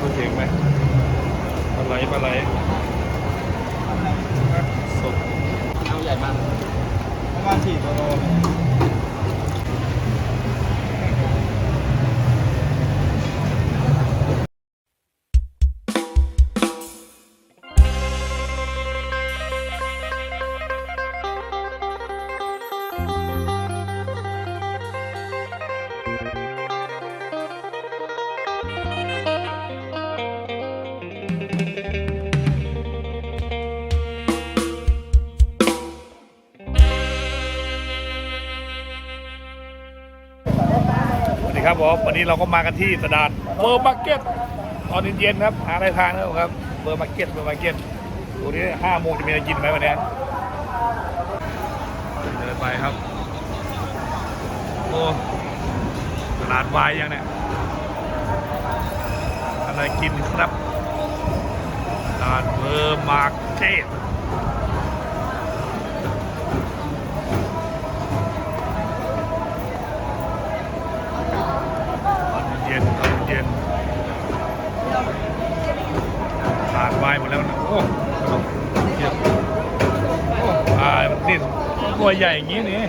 ดูเสียงไหมปลาไหลปลาไหลสดเอาใหญ่มากประมาณสี่ตัวโล ดีครับผมวันนี้เราก็มากันที่ตลาดเบอร์มาร์เก็ตตอนเย็นๆครับหาอะไรทานนะครับเบอร์มาร์เก็ตเบอร์มาร์เก็ตตรงนี้ห้าโมงจะมีอะไรกินไหมวันนี้เดินไปครับโอ้ตลาดวายยังเนี่ยอะไรกินครับตลาดเบอร์มาร์เก็ต ตัวใหญ่อย่างนี้นี่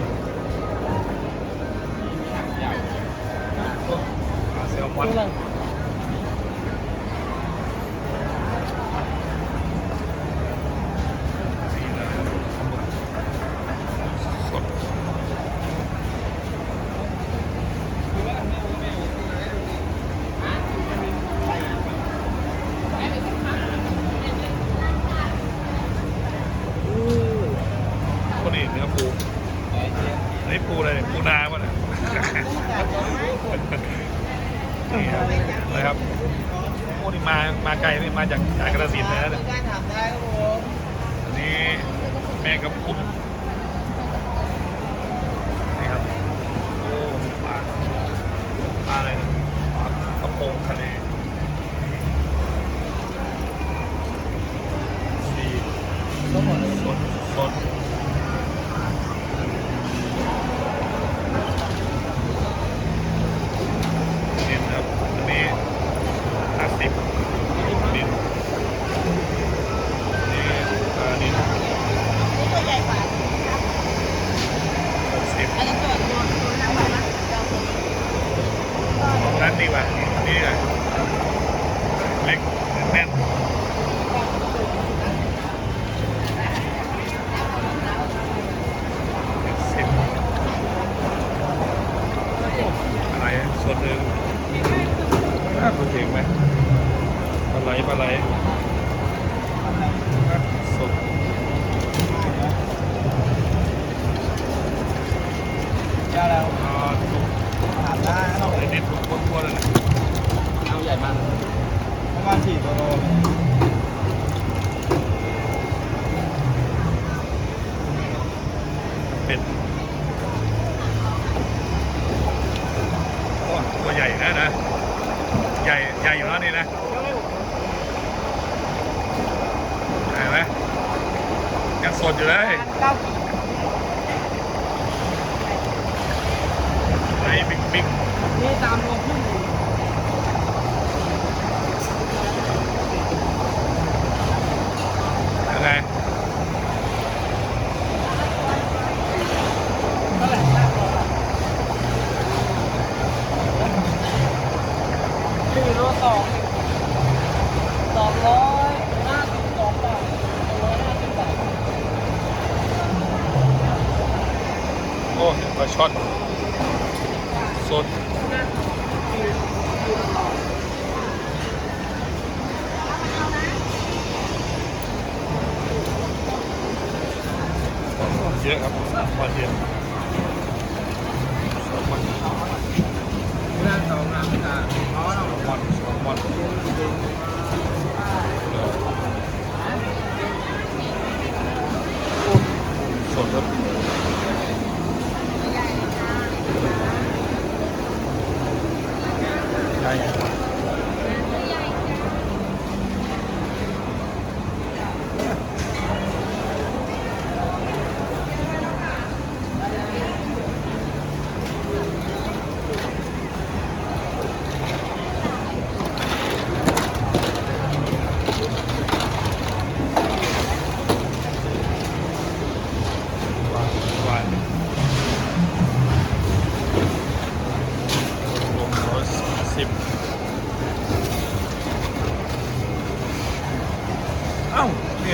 ปลาแซลมอนนี่เลยสด คนนี้เนื้อปูอันนี้ปูอะไรเนี่ยปูนาป่ะเนี่ยนี่ครับนะครับโอ้นี่มา มาไกลนี่มาจากจากกระสินธุ์เลยนะเนี่ย การถามได้ครับผม อันนี้แม่กับคุณนี่ครับ โอ้ปลาปลาอะไรนะปลากระพงทะเลดี สดสด ดินครับอันนี้ห้าสิบดินนี่อ่าดิน ตัวใหญ่กว่า หกสิบ อันนี้ตัวตัวตัวน้ำปลานะ นั่นดีกว่านี่อะเล็กแน่นสิบอะไรอะส่วนหนึ่งน่าคุณเห็นไหมปลาไหลปลาไหลอะสด ยาแล้ว อ่าถูก ถามได้ครับผม ไอ้เน็ตถูกทั่วๆเลยนะ เอาใหญ่มาก ประมาณสี่ตัวโล เป็นโอ้ตัวใหญ่ นะนะ ใหญ่ใหญ่อยู่แล้วนี่นะเห็นไหมยังสดอยู่เลยไอ้บิ๊กบิ๊กนี่ตามโลครึ่งยังไง สี่โลสองสองร้อยห้าสิบสองบาทสองร้อยห้าสิบบาทโอ้ปลาช่อนสดเยอะครับตอนเย็นแซลมอนเรื่องสองน้ำตาอ๋อเราม อนแซลมอนสดครับใหญ่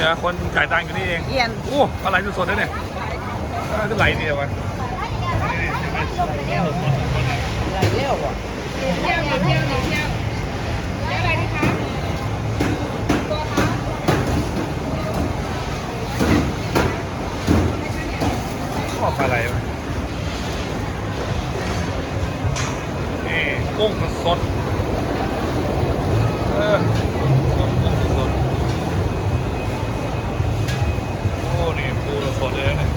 อคนจ่ายตังค์อยู่นี่เองเอียนโอ้อะไรสดๆเลยเนี่ยอะไรไหลเนี่ยวะเลี้ยวอะชอบอะไรวะนี่กุ้งสดๆเออกุ้งสดๆโอ้นี่ปูสดเลยนะเนี่ย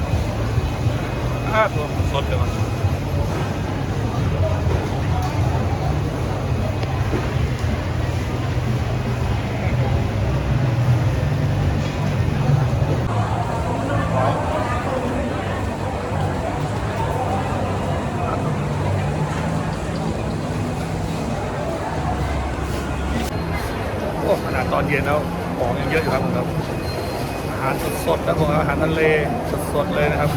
อ้าตัวสดเลยวะ โอ้ขนาดตอนเย็นแล้วของยังเยอะอยู่ครับผมครับ อาหารสดๆนะผมอาหารทะเลสดๆเลยนะครับ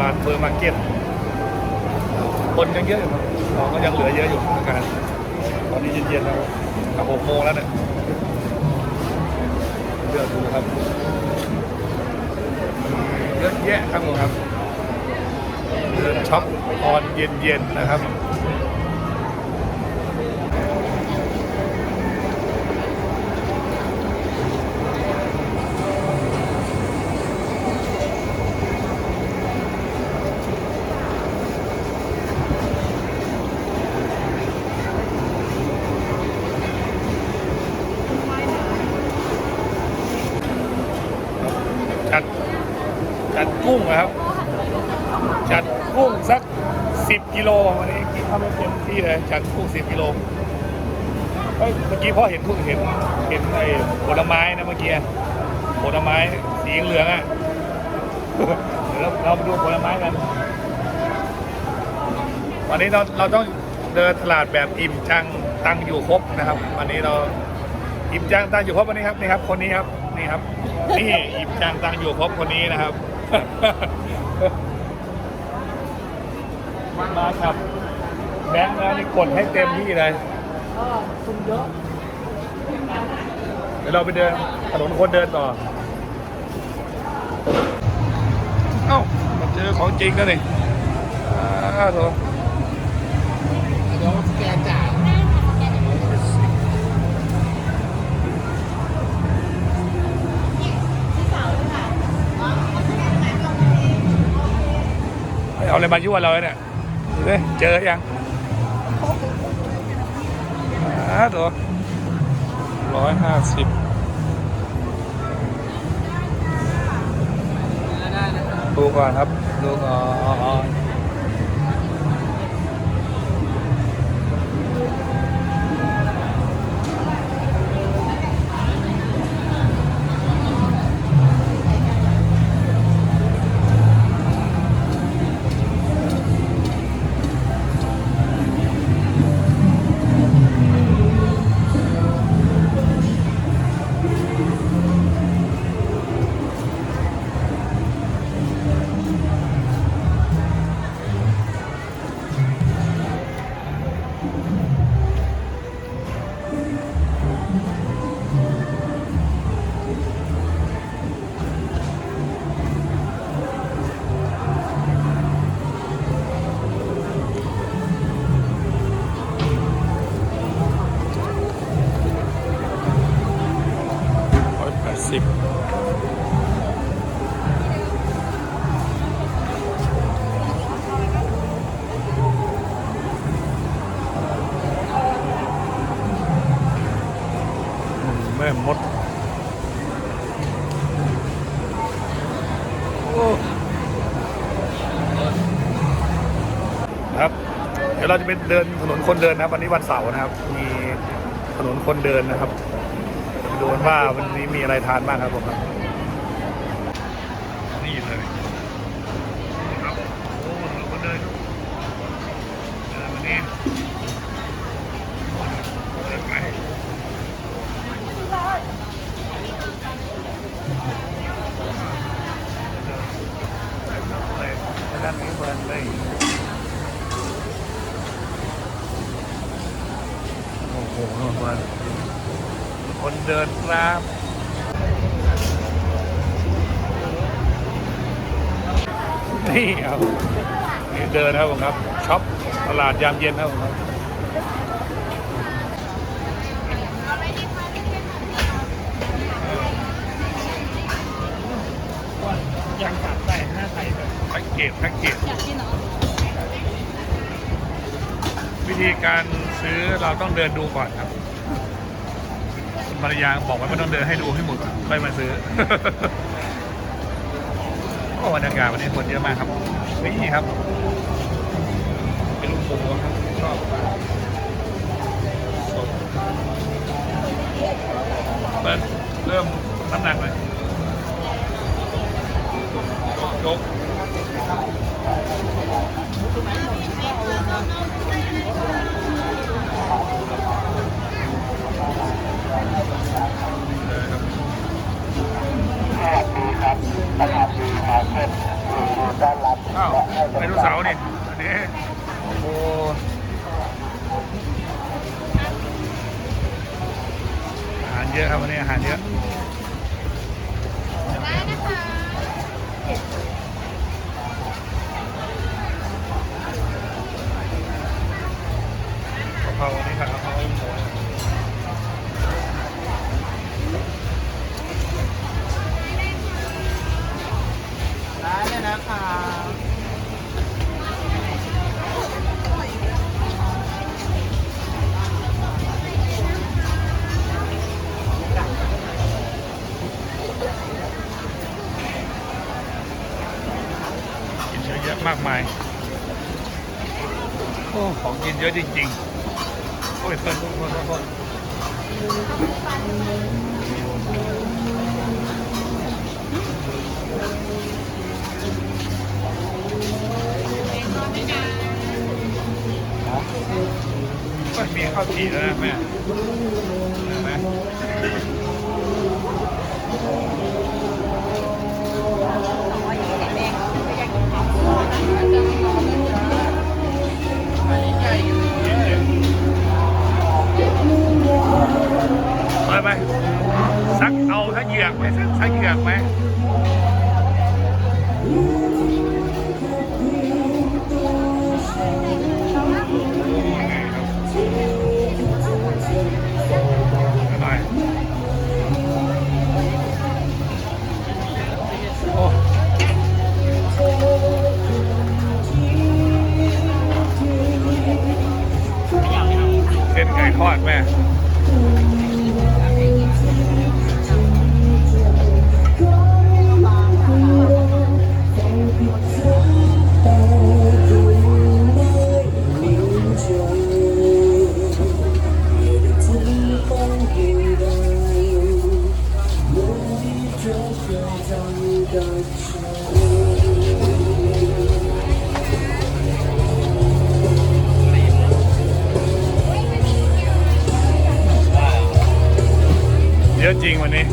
ร้านเบอร์มาร์เก็ตคนยังเยอะอยู่ครับของก็ยังเหลือเยอะอยู่เหมือนกันตอนนี้เย็นๆแล้วกับหกโมงแล้วเนี่ยเลือกดูครับเยอะแยะครับผมครับเดินช็อปตอนเย็นๆนะครับ จัดจัดกุ้งนะครับ จัดกุ้งสักสิบกิโลวันนี้กินข้าวไม่เต็มที่เลย จัดกุ้งสิบกิโลเฮ้ยเมื่อกี้พ่อเห็นกุ้งเห็นเห็นไอ้ผลไม้นะเมื่อกี้ผลไม้สีเหลืองอะเดี๋ยวเราเรามาดูผลไม้กันวันนี้เราเราต้องเดินตลาดแบบอิ่มจังตังอยู่ครบนะครับ วันนี้เราอิ่มจังตังอยู่ครบวันนี้ครับนี่ครับ คนนี้ครับนี่ครับ นี่อิ่มจังตังอยู่ครบคนนี้นะครับมาครับ แบงค์แล้วนี่กดให้เต็มที่เลยก็คุณเยอะเดี๋ยวเราไปเดินถนนคนเดินต่อ เอ้ามาเจอของจริงแล้วนี่อ้าวโถเดี๋ยวสแกนจ่ายเอาอะไรมายั่วเราเนี่ยดูดิเจอยัง อ้าวโถร้อยห้าสิบดูก่อนครับ ดูก่อน ครับ เดี๋ยวเราจะไปเดินถนนคนเดินนะครับ วันนี้วันเสาร์นะครับ มีถนนคนเดินนะครับดูว่าวันนี้มีอะไรทานบ้างครับผม โอ้โหมันคนเดินครับ นี่ครับนี่เดินครับผมครับช็อปตลาดยามเย็นครับผมครับยังสามใส่ห้าใส่เลยแพ็กเกจแพ็กเกจวิธีการ ซื้อเราต้องเดินดูก่อนครับคุณภรรยาบอกว่าไม่ต้องเดินให้ดูให้หมดก่อนค่อยมาซื้อโอ้บรรยากาศวันนี้คนเยอะมากครับนี่ครับ เป็นลูกหมูครับชอบเปิดเริ่มน้ำหนักเลยยกเอ้าวไดโนเสาร์นี่อันนี้โอ้อาหารเยอะครับวันนี้อาหารเยอะได้นะคะ ราอันนี้ผัดกะเพราหมูได้เลยนะคะกินเยอะแยะมากมาย โอ้ ของกินเยอะจริง ๆ โอ้ยเพิ่นทุกคนทุกคนมีข้าวจี่แล้วนะแม่ เยอะจริงวันนี้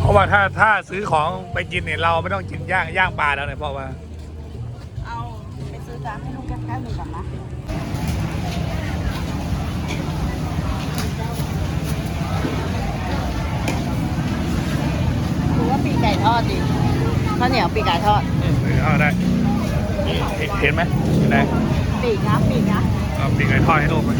เพราะว่าถ้าถ้าซื้อของไปกินเนี่ยเราไม่ต้องกินย่างย่างปลาแล้วเนี่ยเพราะว่า เอาไปซื้อจานให้ลูกแก้วๆหนึ่งก่อนนะดูว่าปีกไก่ทอดดิข้าวเหนียวปีกไก่ทอด เออเอาได้เห็นเห็นไหมเห็นไหม ปีกนะปีกนะเอาปีกไก่ทอดให้ลูกไป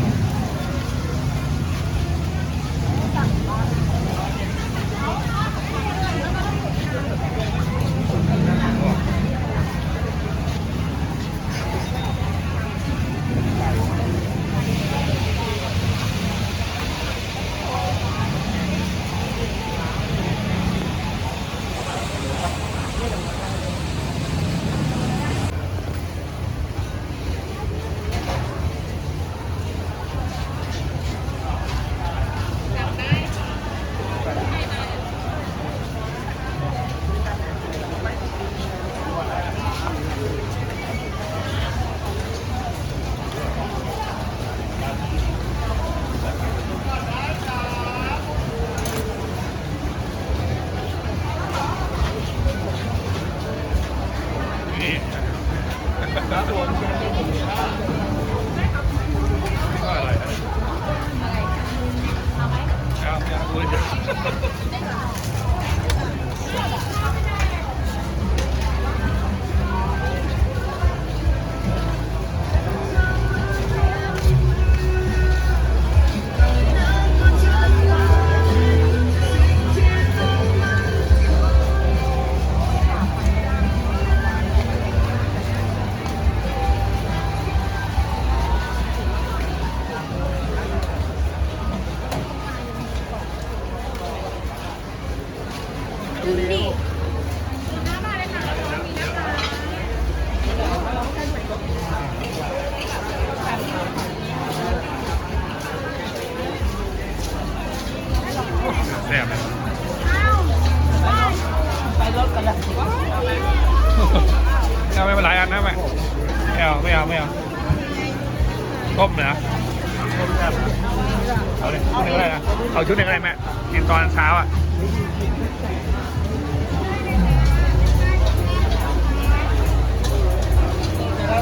coisa.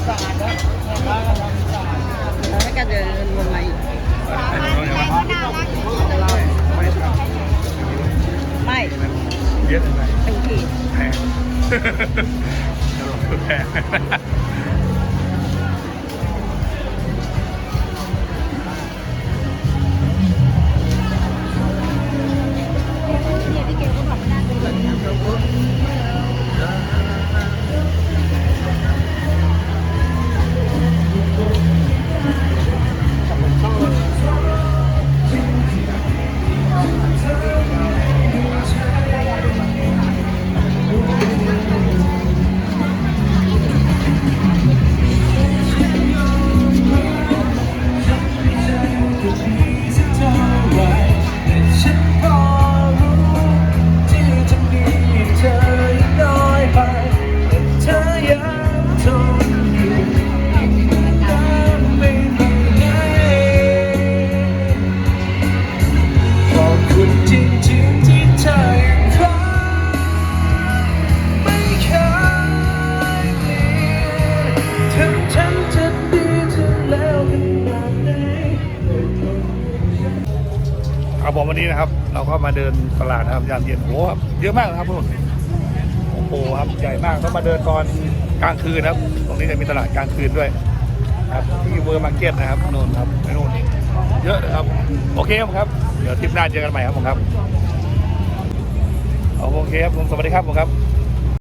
สะอาดแล้วบ้านเราสะอาดแล้วก็เดินวนมาอีกไม่เยอะทำไมเป็นขีดแพงแพง มาเดินตลาดนะครับยามเย็นโอ้โหครับเยอะมากนะครับทุกคนโอ้โหครับใหญ่มากต้องมาเดินตอนกลางคืนนะครับ ตรงนี้จะมีตลาดกลางคืนด้วย ครับที่เวอร์มาร์เก็ตนะครับโน่นครับไปโน่นเยอะนะครับ โอเคครับเดี๋ยวทริปหน้าเจอกันใหม่ครับผมครับโอเคครับผมสวัสดีครับผมครับ